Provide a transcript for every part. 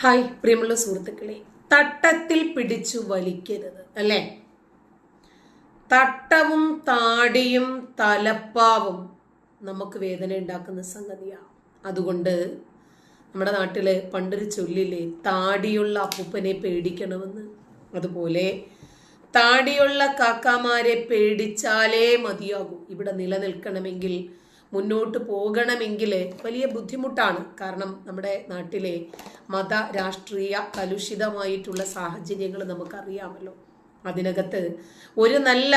Hi പ്രിയമുള്ള സുഹൃത്തുക്കളെ. തട്ടത്തിൽ പിടിച്ചു വലിക്കരുത് അല്ലേ? തട്ടവും താടിയും തലപ്പാവും നമുക്ക് വേദന ഉണ്ടാക്കുന്ന സംഗതിയാണ് അതുകൊണ്ട് നമ്മുടെ നാട്ടിൽ പണ്ടൊരു ചൊല്ലില്ലേ താടിയുള്ള അപ്പൂപ്പനെ പേടിക്കണമെന്ന്. അതുപോലെ താടിയുള്ള കാക്കാമാരെ പേടിച്ചാലേ മതിയാകൂ. ഇവിടെ നിലനിൽക്കണമെങ്കിൽ മുന്നോട്ട് പോകണമെങ്കിൽ വലിയ ബുദ്ധിമുട്ടാണ്. കാരണം നമ്മുടെ നാട്ടിലെ മത രാഷ്ട്രീയ കലുഷിതമായിട്ടുള്ള സാഹചര്യങ്ങൾ നമുക്കറിയാമല്ലോ. അതിനകത്ത് ഒരു നല്ല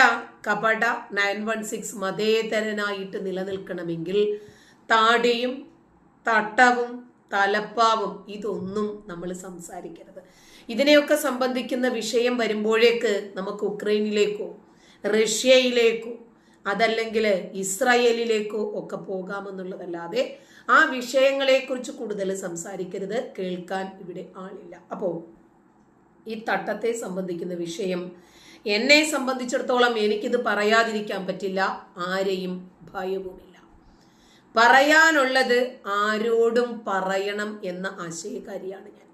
കപട നയൻ വൺ സിക്സ് മതേതരനായിട്ട് നിലനിൽക്കണമെങ്കിൽ താടിയും തട്ടവും തലപ്പാവും ഇതൊന്നും നമ്മൾ സംസാരിക്കരുത്. ഇതിനെയൊക്കെ സംബന്ധിക്കുന്ന വിഷയം വരുമ്പോഴേക്ക് നമുക്ക് ഉക്രൈനിലേക്കോ റഷ്യയിലേക്കോ അതല്ലെങ്കിൽ ഇസ്രായേലിലേക്കോ ഒക്കെ പോകാമെന്നുള്ളതല്ലാതെ ആ വിഷയങ്ങളെക്കുറിച്ച് കൂടുതൽ സംസാരിക്കരുത് കേൾക്കാൻ ഇവിടെ ആളില്ല. അപ്പോൾ ഈ തട്ടത്തെ സംബന്ധിക്കുന്ന വിഷയം എന്നെ സംബന്ധിച്ചിടത്തോളം എനിക്കിത് പറയാതിരിക്കാൻ പറ്റില്ല ആരെയും ഭയവുമില്ല. പറയാനുള്ളത് ആരോടും പറയണം എന്ന ആശയക്കാരിയാണ് ഞാൻ.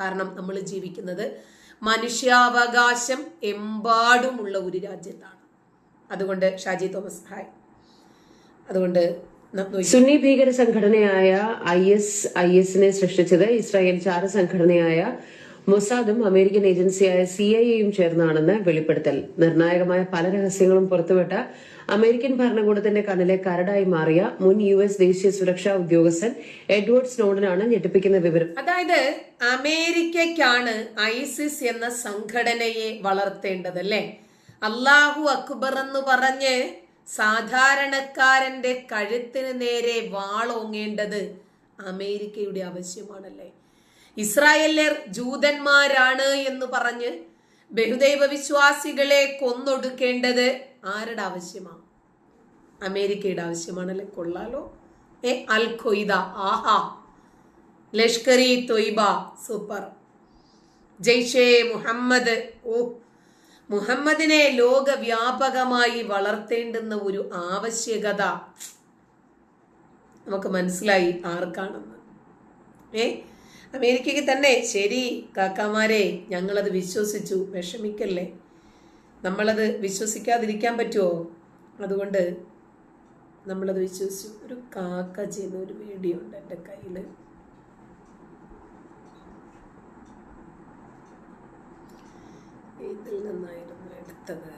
കാരണം നമ്മൾ ജീവിക്കുന്നത് മനുഷ്യാവകാശം എമ്പാടുമുള്ള ഒരു രാജ്യത്താണ്. അതുകൊണ്ട് ഷാജി തോമസ് ഹായ്. അതുകൊണ്ട് സുന്നി ഭീകര സംഘടനയായ ഐ എസ് ഐ എസിനെ സൃഷ്ടിച്ചത് ഇസ്രായേൽ ചാര സംഘടനയായ മൊസാദും അമേരിക്കൻ ഏജൻസിയായ സി ഐ എയും ചേർന്നാണെന്ന് വെളിപ്പെടുത്തൽ. നിർണായകമായ പല രഹസ്യങ്ങളും പുറത്തുവിട്ട അമേരിക്കൻ ഭരണകൂടത്തിന്റെ കണ്ണിലെ കരടായി മാറിയ മുൻ യു എസ് ദേശീയ സുരക്ഷാ ഉദ്യോഗസ്ഥൻ എഡ്വേർഡ് സ്നോഡനാണ് ഞെട്ടിപ്പിക്കുന്ന വിവരം. അതായത് അമേരിക്കയ്ക്കാണ് ഐസിസ് എന്ന സംഘടനയെ വളർത്തേണ്ടത് അല്ലേ? അള്ളാഹു അക്ബർ എന്ന് പറഞ്ഞ് സാധാരണക്കാരന്റെ കഴുത്തിന് നേരെ വാളോങ്ങേണ്ടത് അമേരിക്കയുടെ ആവശ്യമാണല്ലേ? ഇസ്രായേലർ ജൂതന്മാരാണ് എന്ന് പറഞ്ഞ് ബഹുദൈവ വിശ്വാസികളെ കൊന്നൊടുക്കേണ്ടത് ആരുടെ ആവശ്യമാണ് അമേരിക്കയുടെ ആവശ്യമാണല്ലേ? കൊള്ളാലോ. ഏ അൽ ഖൊയ്ദ. ആഹാ. ലഷ്കർ ഇ തൊയ്ബ. സൂപ്പർ. ജയ്ഷെ മുഹമ്മദ്. ഓ മുഹമ്മദിനെ ലോകവ്യാപകമായി വളർത്തേണ്ടുന്ന ഒരു ആവശ്യകത നമുക്ക് മനസ്സിലായി ആർക്കാണെന്ന്. ഏ? അമേരിക്കയ്ക്ക് തന്നെ ശരി കാക്കാമാരെ ഞങ്ങളത് വിശ്വസിച്ചു വിഷമിക്കല്ലേ? നമ്മളത് വിശ്വസിക്കാതിരിക്കാൻ പറ്റുമോ അതുകൊണ്ട് നമ്മളത് വിശ്വസിച്ചു. ഒരു കാക്ക ചെയ്യുന്ന ഒരു വീഡിയോ ഉണ്ട് എന്റെ കയ്യിൽ ഇതിൽ നിന്നായിരുന്നു എടുത്തത്.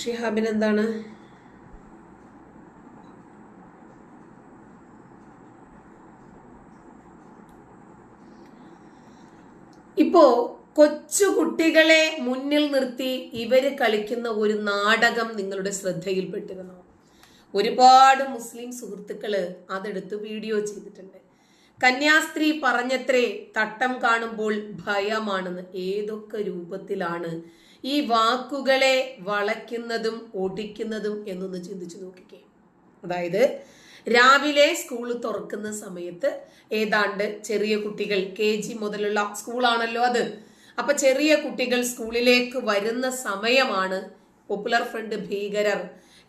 ഷിഹാബിന് എന്താണ്? ഇപ്പോ കൊച്ചു കുട്ടികളെ മുന്നിൽ നിർത്തി ഇവർ കളിക്കുന്ന ഒരു നാടകം നിങ്ങളുടെ ശ്രദ്ധയിൽപ്പെട്ടിരുന്നു. ഒരുപാട് മുസ്ലിം സുഹൃത്തുക്കൾ അതെടുത്ത് വീഡിയോ ചെയ്തിട്ടുണ്ട്. കന്യാസ്ത്രീ പറഞ്ഞത്രേ തട്ടം കാണുമ്പോൾ ഭയമാണെന്ന് ഏതൊക്കെ രൂപത്തിലാണ് ഈ വാക്കുകളെ വളയ്ക്കുന്നതും ഒടിക്കുന്നതും എന്നൊന്ന് ചിന്തിച്ചു നോക്കിക്കേ. അതായത് രാവിലെ സ്കൂൾ തുറക്കുന്ന സമയത്ത് ഏതാണ്ട് ചെറിയ കുട്ടികൾ കെ ജി മുതലുള്ള സ്കൂളാണല്ലോ അത്. അപ്പൊ ചെറിയ കുട്ടികൾ സ്കൂളിലേക്ക് വരുന്ന സമയമാണ് പോപ്പുലർ ഫ്രണ്ട് ഭീകരർ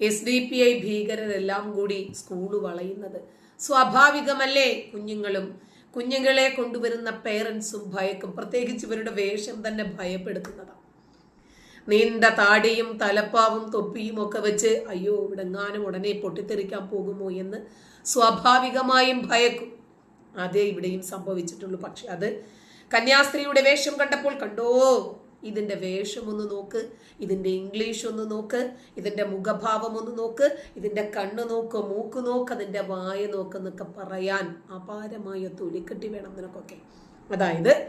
എസ് ഡി പി ഐ ഭീകരരെല്ലാം കൂടി സ്കൂൾ വളയുന്നത്. സ്വാഭാവികമല്ലേ കുഞ്ഞുങ്ങളും? കുഞ്ഞുങ്ങളെ കൊണ്ടുവരുന്ന പേരൻസും ഭയക്കും. പ്രത്യേകിച്ച് ഇവരുടെ വേഷം തന്നെ ഭയപ്പെടുത്തുന്നതാണ് നീണ്ട താടിയും തലപ്പാവും തൊപ്പിയും ഒക്കെ വെച്ച് അയ്യോ ഇവിടെ എങ്ങാനും ഉടനെ പൊട്ടിത്തെറിക്കാൻ പോകുമോ എന്ന് സ്വാഭാവികമായും ഭയക്കും. അതേ ഇവിടെയും സംഭവിച്ചിട്ടുള്ളൂ. പക്ഷെ അത് കന്യാസ്ത്രീയുടെ വേഷം കണ്ടപ്പോൾ കണ്ടോ? ഇതിന്റെ വേഷം ഒന്ന് നോക്ക് ഇതിന്റെ ഇംഗ്ലീഷ് ഒന്ന് നോക്ക് ഇതിന്റെ മുഖഭാവം ഒന്ന് നോക്ക് ഇതിന്റെ കണ്ണ് നോക്ക് മൂക്ക് നോക്ക് അതിന്റെ വായ നോക്ക് എന്നൊക്കെ പറയാൻ അപാരമായ തൊലിക്കെട്ടി വേണം നിനക്കൊക്കെ. അതായത്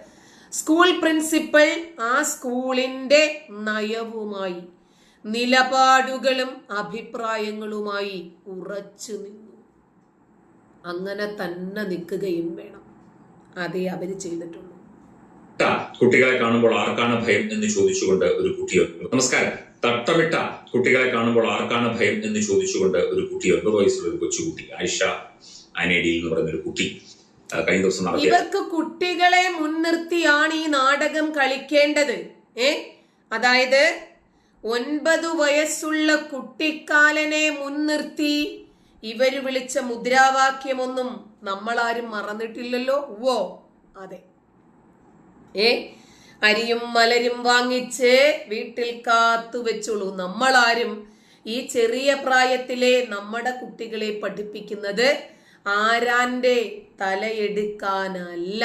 സ്കൂൾ പ്രിൻസിപ്പൽ ആ സ്കൂളിന്റെ നയവുമായി നിലപാടുകളും അഭിപ്രായങ്ങളുമായി ഉറച്ചു നിന്നു. അങ്ങനെ തന്നെ നിൽക്കുകയും വേണം. അതേ അവർ ചെയ്തിട്ടുള്ളൂ. തട്ട കുട്ടികളെ കാണുമ്പോൾ ആർക്കാണ് ഭയം എന്ന് ചോദിച്ചുകൊണ്ട് ഒരു കുട്ടി നമസ്കാരം. തട്ടമിട്ട കുട്ടികളെ കാണുമ്പോൾ ആർക്കാണ് ഭയം എന്ന് ചോദിച്ചുകൊണ്ട് ഒരു കുട്ടി ഒൻപത് വയസ്സുള്ള ഒരു കൊച്ചുകുട്ടി ആയിഷ അനേഡിയിൽ എന്ന് പറയുന്ന ഒരു കുട്ടി കഴിഞ്ഞ ദിവസം ഇവർക്ക് കുട്ടികളെ മുൻനിർത്തിയാണ് ഈ നാടകം കളിക്കേണ്ടത്. ഏ? അതായത് ഒൻപത് വയസ്സുള്ള കുട്ടിക്കാലനെ മുൻനിർത്തി ഇവർ വിളിച്ച മുദ്രാവാക്യമൊന്നും നമ്മളാരും മറന്നിട്ടില്ലല്ലോ. ഓ അതെ. ഏ? അരിയും മലരും വാങ്ങിച്ച് വീട്ടിൽ കാത്തു വെച്ചോളൂ. നമ്മളാരും ഈ ചെറിയ പ്രായത്തിലെ നമ്മുടെ കുട്ടികളെ പഠിപ്പിക്കുന്നത് ആരാന്റെ തലയെടുക്കാനല്ല.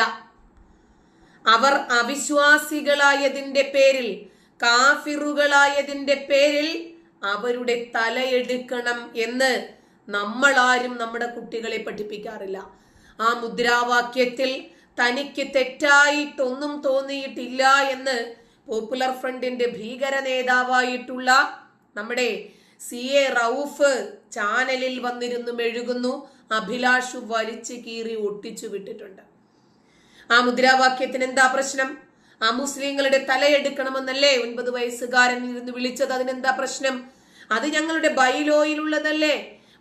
അവർ അവിശ്വാസികളായതിന്റെ പേരിൽ കാഫിറുകളായതിന്റെ പേരിൽ അവരുടെ തലയെടുക്കണം എന്ന് നമ്മളാരും നമ്മുടെ കുട്ടികളെ പഠിപ്പിക്കാറില്ല. ആ മുദ്രാവാക്യത്തിൽ തനിക്ക് തെറ്റായിട്ടൊന്നും തോന്നിയിട്ടില്ല എന്ന് പോപ്പുലർ ഫ്രണ്ടിന്റെ ഭീകര നേതാവായിട്ടുള്ള നമ്മുടെ സി എ റൌഫ് ചാനലിൽ വന്നിരുന്നു മെഴുകുന്നു അഭിലാഷ് വലിച്ചു കീറി ഒട്ടിച്ചു വിട്ടിട്ടുണ്ട്. ആ മുദ്രാവാക്യത്തിന് എന്താ പ്രശ്നം? ആ മുസ്ലിങ്ങളുടെ തലയെടുക്കണമെന്നല്ലേ ഒൻപത് വയസ്സുകാരൻ ഇരുന്ന് വിളിച്ചത്? അതിനെന്താ പ്രശ്നം? അത് ഞങ്ങളുടെ ബൈലോയിലുള്ളതല്ലേ?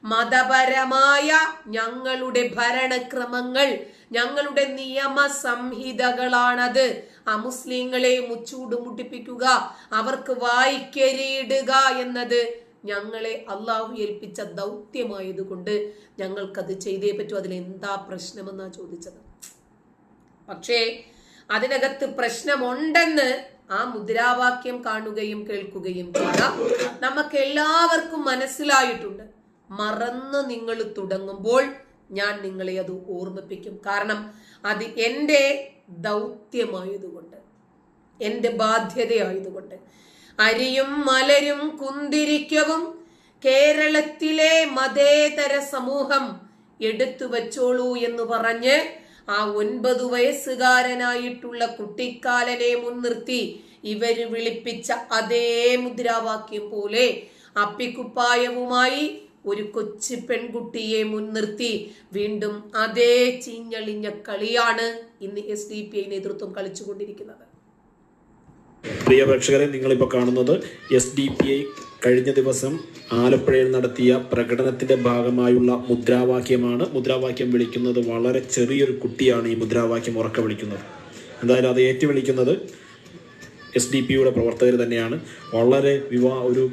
മതപരമായ ഞങ്ങളുടെ ഭരണക്രമങ്ങൾ ഞങ്ങളുടെ നിയമ സംഹിതകളാണത് ആ മുസ്ലിങ്ങളെ മുച്ചൂട് മുട്ടിപ്പിക്കുക അവർക്ക് വായിക്കരിയിടുക എന്നത് ഞങ്ങളെ അള്ളാഹു ഏൽപ്പിച്ച ദൗത്യമായതുകൊണ്ട് ഞങ്ങൾക്കത് ചെയ്തേ പറ്റൂ. അതിൽ എന്താ പ്രശ്നമെന്നാ ചോദിച്ചത്. പക്ഷേ അതിനകത്ത് പ്രശ്നമുണ്ടെന്ന് ആ മുദ്രാവാക്യം കാണുകയും കേൾക്കുകയും ചെയ്ത നമുക്ക് എല്ലാവർക്കും മനസ്സിലായിട്ടുണ്ട്. മറന്ന് നിങ്ങൾ തുടങ്ങുമ്പോൾ ഞാൻ നിങ്ങളെ അത് ഓർമ്മിപ്പിക്കും. കാരണം അത് എന്റെ ദൗത്യമായതുകൊണ്ട് എന്റെ ബാധ്യതയായതുകൊണ്ട്. അരിയും മലരും കുന്തിരിക്കവും കേരളത്തിലെ മതേതര സമൂഹം എടുത്തു വച്ചോളൂ എന്ന് പറഞ്ഞ് ആ ഒൻപത് വയസ്സുകാരനായിട്ടുള്ള കുട്ടിക്കാലനെ മുൻനിർത്തി ഇവർ വിളിപ്പിച്ച അതേ മുദ്രാവാക്യം പോലെ അപ്പിക്കുപ്പായവുമായി ഒരു കൊച്ചു പെൺകുട്ടിയെ മുൻനിർത്തി വീണ്ടും അതേ ചീഞ്ഞളിഞ്ഞ കളിയാണ് ഇന്ന് എസ് ഡി പി ഐ നേതൃത്വം കളിച്ചുകൊണ്ടിരിക്കുന്നത്. പ്രിയ പ്രേക്ഷകരെ നിങ്ങളിപ്പോൾ കാണുന്നത് എസ് ഡി പി ഐ കഴിഞ്ഞ ദിവസം ആലപ്പുഴയിൽ നടത്തിയ പ്രകടനത്തിന്റെ ഭാഗമായുള്ള മുദ്രാവാക്യമാണ്. മുദ്രാവാക്യം വിളിക്കുന്നത് വളരെ ചെറിയൊരു കുട്ടിയാണ് ഈ മുദ്രാവാക്യം ഉറക്കെ വിളിക്കുന്നത്. എന്തായാലും അത് ഏറ്റുവിളിക്കുന്നത് എസ് ഡി പിയുടെ പ്രവർത്തകർ തന്നെയാണ്. വളരെ വിവാ ഒരു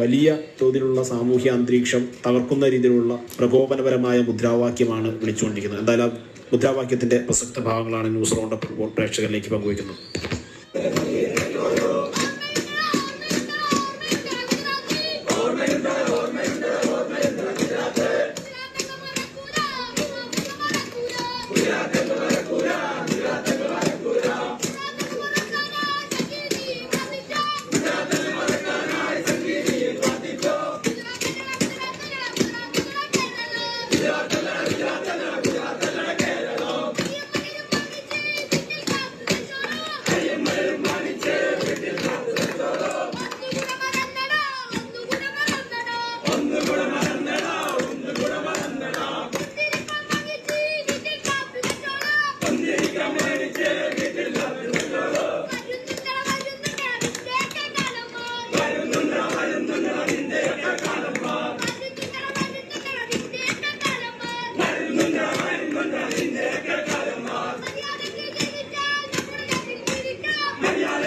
വലിയ തോതിലുള്ള സാമൂഹ്യ അന്തരീക്ഷം തകർക്കുന്ന രീതിയിലുള്ള പ്രകോപനപരമായ മുദ്രാവാക്യമാണ് വിളിച്ചുകൊണ്ടിരിക്കുന്നത്. എന്തായാലും മുദ്രാവാക്യത്തിന്റെ പ്രസക്ത ഭാഗങ്ങളാണ് ന്യൂസ് റൗണ്ടപ്പ് പ്രേക്ഷകരിലേക്ക് പങ്കുവയ്ക്കുന്നത്.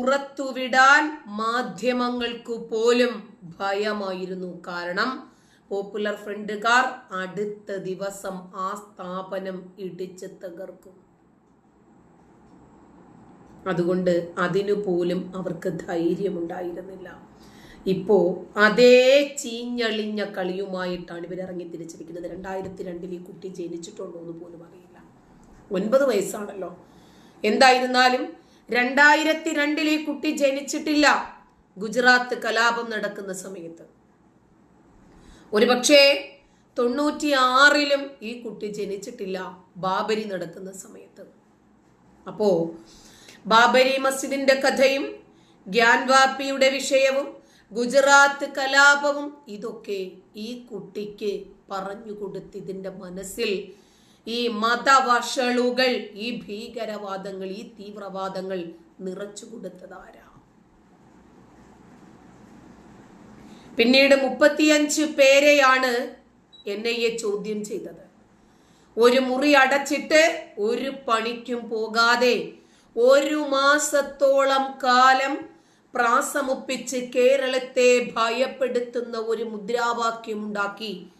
പുറത്തുവിടാൻ മാധ്യമങ്ങൾക്ക് പോലും ഭയമായിരുന്നു. കാരണം പോപ്പുലർ ഫ്രണ്ടുകാർ അടുത്ത ദിവസം ആ സ്ഥാപനം ഇടിച്ച് തകർക്കും. അതുകൊണ്ട് അതിനു പോലും അവർക്ക് ധൈര്യമുണ്ടായിരുന്നില്ല. ഇപ്പോ അതേ ചീഞ്ഞളിഞ്ഞ കളിയുമായിട്ടാണ് ഇവർ ഇറങ്ങി തിരിച്ചിരിക്കുന്നത്. രണ്ടായിരത്തി രണ്ടിൽ ഈ കുട്ടി ജനിച്ചിട്ടുണ്ടോ എന്ന് പോലും അറിയില്ല. ഒൻപത് വയസ്സാണല്ലോ. എന്തായിരുന്നാലും രണ്ടായിരത്തി രണ്ടിൽ ഈ കുട്ടി ജനിച്ചിട്ടില്ല. ഗുജറാത്ത് കലാപം നടക്കുന്ന സമയത്ത്. ഒരുപക്ഷേ തൊണ്ണൂറ്റി ആറിലും ഈ കുട്ടി ജനിച്ചിട്ടില്ല. ബാബരി നടക്കുന്ന സമയത്ത്. അപ്പോ ബാബരി മസ്ജിദിന്റെ കഥയും ഗ്യാൻവാപ്പിയുടെ വിഷയവും ഗുജറാത്ത് കലാപവും ഇതൊക്കെ ഈ കുട്ടിക്ക് പറഞ്ഞു മനസ്സിൽ ഈ മതവഷളുകൾ ഈ ഭീകരവാദങ്ങൾ ഈ തീവ്രവാദങ്ങൾ നിറച്ചു കൊടുത്തതാരാ? പിന്നീട് മുപ്പത്തിയഞ്ച് പേരെയാണ് എൻ ഐ എ ചോദ്യം ചെയ്തത്. ഒരു മുറി അടച്ചിട്ട് ഒരു പണിക്കും പോകാതെ ഒരു മാസത്തോളം കാലം പ്രാസമുപ്പിച്ച് കേരളത്തെ ഭയപ്പെടുത്തുന്ന ഒരു മുദ്രാവാക്യമുണ്ടാക്കി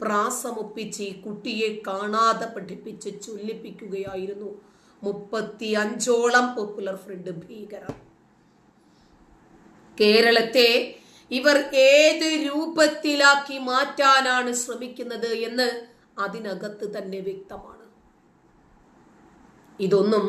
പ്രാസമൊപ്പിച്ച് കുട്ടിയെ കാണാതെ പഠിപ്പിച്ച് ചൊല്ലിപ്പിക്കുകയായിരുന്നു മുപ്പത്തി അഞ്ചോളം പോപ്പുലർ ഫ്രണ്ട് ഭീകരർ. കേരളത്തെ ഇവർ ഏത് രൂപത്തിലാക്കി മാറ്റാനാണ് ശ്രമിക്കുന്നത് എന്ന് അതിനകത്ത് തന്നെ വ്യക്തമാണ്. ഇതൊന്നും